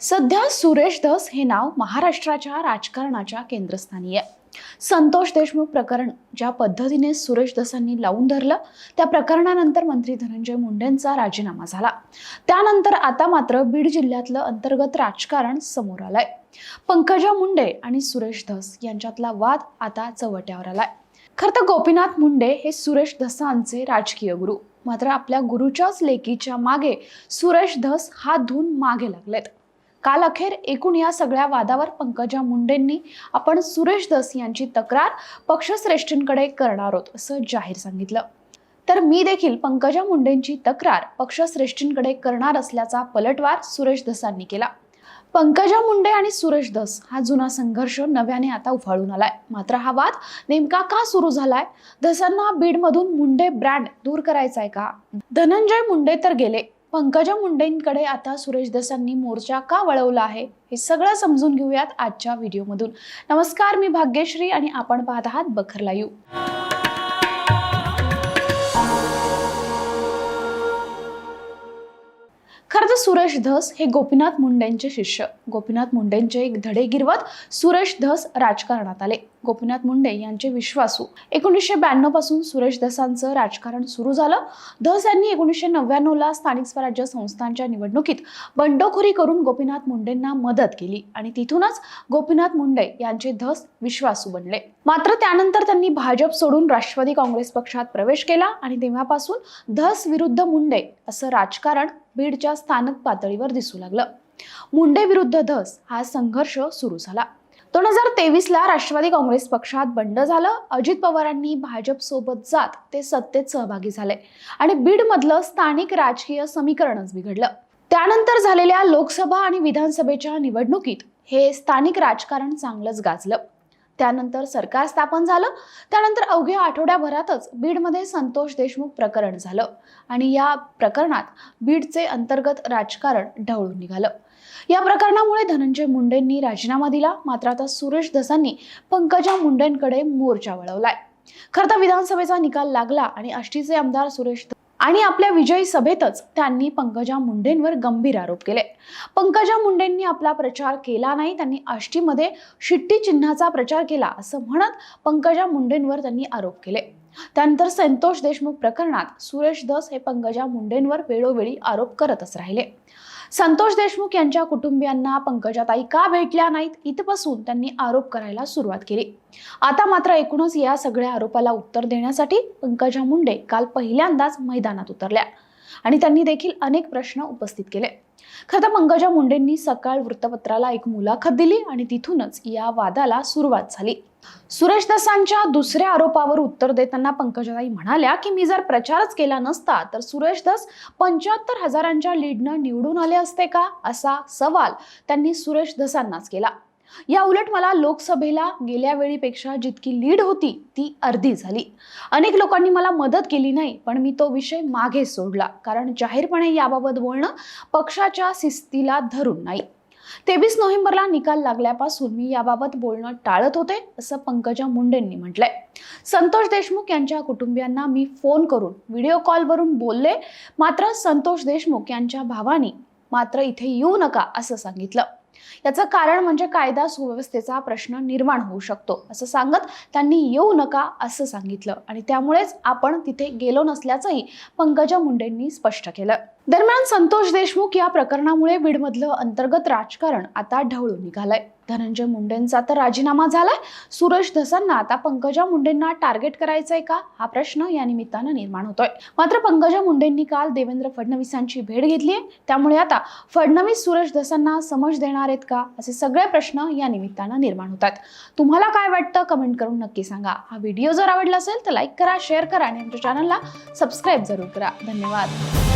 सध्या सुरेश धस हे नाव महाराष्ट्राच्या राजकारणाच्या केंद्रस्थानी आहे. संतोष देशमुख प्रकरण ज्या पद्धतीने सुरेश धसांनी लावून धरलं त्या प्रकरणानंतर मंत्री धनंजय मुंडेंचा राजीनामा झाला. त्यानंतर आता मात्र बीड जिल्ह्यातलं अंतर्गत राजकारण समोर आलंय. पंकजा मुंडे आणि सुरेश धस यांच्यातला वाद आता चवट्यावर आलाय. खर तर गोपीनाथ मुंडे हे सुरेश धसांचे राजकीय गुरु. मात्र आपल्या गुरुच्याच लेकीच्या मागे सुरेश धस हात धुवून मागे लागलेत. काल अखेर एकूण या सगळ्या वादावर पंकजा मुंडेंनी आपण सुरेश दस यांची तक्रार पक्षश्रेष्ठींकडे करणार आहोत असं जाहीर सांगितलं. तर मी देखील पंकजा मुंडेंची तक्रार पक्षश्रेष्ठींकडे करणार असल्याचा पलटवार सुरेश दसांनी केला. पंकजा मुंडे आणि सुरेश दस हा जुना संघर्ष नव्याने आता उफाळून आलाय. मात्र हा वाद नेमका का सुरू झालाय? धसांना बीडमधून मुंडे ब्रँड दूर करायचा आहे का? धनंजय मुंडे तर गेले. पंकजा मुंडेंकडे आता सुरेश धसांनी मोर्चा का वळवला आहे हे सगळं समजून घेऊयात आजच्या व्हिडिओमधून. नमस्कार मी भाग्यश्री आणि आपण पाहत आहात बखर लाईव्ह. खरं तर सुरेश धस हे गोपीनाथ मुंडेंचे शिष्य. गोपीनाथ मुंडेंचे एक धडे गिरवत सुरेश धस राजकारणात आले. गोपीनाथ मुंडे यांचे विश्वासू. एकोणीसशे ब्याण्णवपासून सुरेश धसांचं राजकारण सुरू झालं. धस यांनी एकोणीसशे नव्याण्णवला स्थानिक स्वराज्य संस्थांच्या निवडणुकीत बंडखोरी करून गोपीनाथ मुंडेंना मदत केली आणि तिथूनच गोपीनाथ मुंडे यांचे धस विश्वासू बनले. मात्र त्यानंतर त्यांनी भाजप सोडून राष्ट्रवादी काँग्रेस पक्षात प्रवेश केला आणि तेव्हापासून धस विरुद्ध मुंडे असं राजकारण बीडच्या स्थानिक पातळीवर दिसू लागलं. मुंडे विरुद्ध धस हा संघर्ष सुरू झाला. दोन हजार तेवीसला राष्ट्रवादी काँग्रेस पक्षात बंड झालं. अजित पवारांनी भाजप सोबत जात ते सत्तेत सहभागी झाले आणि बीडमधलं स्थानिक राजकीय समीकरणच बिघडलं. त्यानंतर झालेल्या लोकसभा आणि विधानसभेच्या निवडणुकीत हे स्थानिक राजकारण चांगलंच गाजलं. त्यानंतर सरकार स्थापन झालं. त्यानंतर अवघ्या आठवड्याभरातच बीडमध्ये संतोष देशमुख प्रकरण झालं आणि या प्रकरणात बीडचे अंतर्गत राजकारण ढवळून निघालं. या प्रकरणामुळे धनंजय मुंडेंनी राजीनामा दिला. मात्र आता सुरेश धसांनी पंकजा मुंडेंकडे मोर्चा वळवलाय. खरं तर विधानसभेचा निकाल लागला आणि आष्टीचे आमदार सुरेश आणि आपल्या विजयी सभेतच त्यांनी पंकजा मुंडेंवर गंभीर आरोप केले. पंकजा मुंडेंनी आपला प्रचार केला नाही त्यांनी आष्टीमध्ये शिट्टी चिन्हाचा प्रचार केला असं म्हणत पंकजा मुंडेंवर त्यांनी आरोप केले. त्यानंतर संतोष देशमुख प्रकरणात सुरेश दस हे पंकजा मुंडेंवर वेळोवेळी आरोप करतच राहिले. संतोष देशमुख यांच्या कुटुंबियांना पंकजाताई का भेटल्या नाहीत? इथपासून त्यांनी आरोप करायला सुरुवात केली. आता मात्र एकूणच या सगळ्या आरोपाला उत्तर देण्यासाठी पंकजा मुंडे काल पहिल्यांदाच मैदानात उतरल्या आणि त्यांनी देखील अनेक प्रश्न उपस्थित केले. खरं तर पंकजा मुंडेंनी सकाळ वृत्तपत्राला एक मुलाखत दिली आणि तिथूनच या वादाला सुरुवात झाली. सुरेश दसांच्या दुसऱ्या आरोपावर उत्तर देताना पंकजाताई म्हणाल्या की मी जर प्रचारच केला नसता तर सुरेश दस पंच्याहत्तर हजारांच्या लीडनं निवडून आले असते का? असा सवाल त्यांनी सुरेश दसांनाच केला. या उलट मला लोकसभेला गेल्या वेळीपेक्षा जितकी लीड होती ती अर्धी झाली. अनेक लोकांनी मला मदत केली नाही पण मी तो विषय मागे सोडला कारण जाहीरपणे याबाबत बोलणं पक्षाच्या शिस्तीला धरून नाही. तेवीस नोव्हेंबरला निकाल लागल्यापासून मी याबाबत बोलणं टाळत होते असं पंकजा मुंडेंनी म्हटलंय. संतोष देशमुख यांच्या कुटुंबियांना मी फोन करून व्हिडिओ कॉलवरून बोलले मात्र संतोष देशमुख यांच्या भावानी मात्र इथे येऊ नका असं सांगितलं. याचं कारण म्हणजे कायदा सुव्यवस्थेचा प्रश्न निर्माण होऊ शकतो असं सांगत त्यांनी येऊ नका असं सांगितलं. आणि त्यामुळेच आपण तिथे गेलो नसल्याचंही पंकजा मुंडेंनी स्पष्ट केलं. दरम्यान संतोष देशमुख या प्रकरणामुळे बीडमधलं अंतर्गत राजकारण आता ढवळून निघालंय. धनंजय मुंडेंचा तर राजीनामा झालाय. सुरेश धसांना आता पंकजा मुंडेंना टार्गेट करायचंय का? हा प्रश्न या निमित्तानं निर्माण होतोय. मात्र पंकजा मुंडेंनी काल देवेंद्र फडणवीसांची भेट घेतली आहे त्यामुळे आता फडणवीस सुरेश धसांना समज देणार आहेत का? असे सगळे प्रश्न या निमित्तानं निर्माण होतात. तुम्हाला काय वाटतं? कमेंट करून नक्की सांगा. हा व्हिडिओ जर आवडला असेल तर लाईक करा शेअर करा आणि आमच्या चॅनलला सबस्क्राईब जरूर करा. धन्यवाद.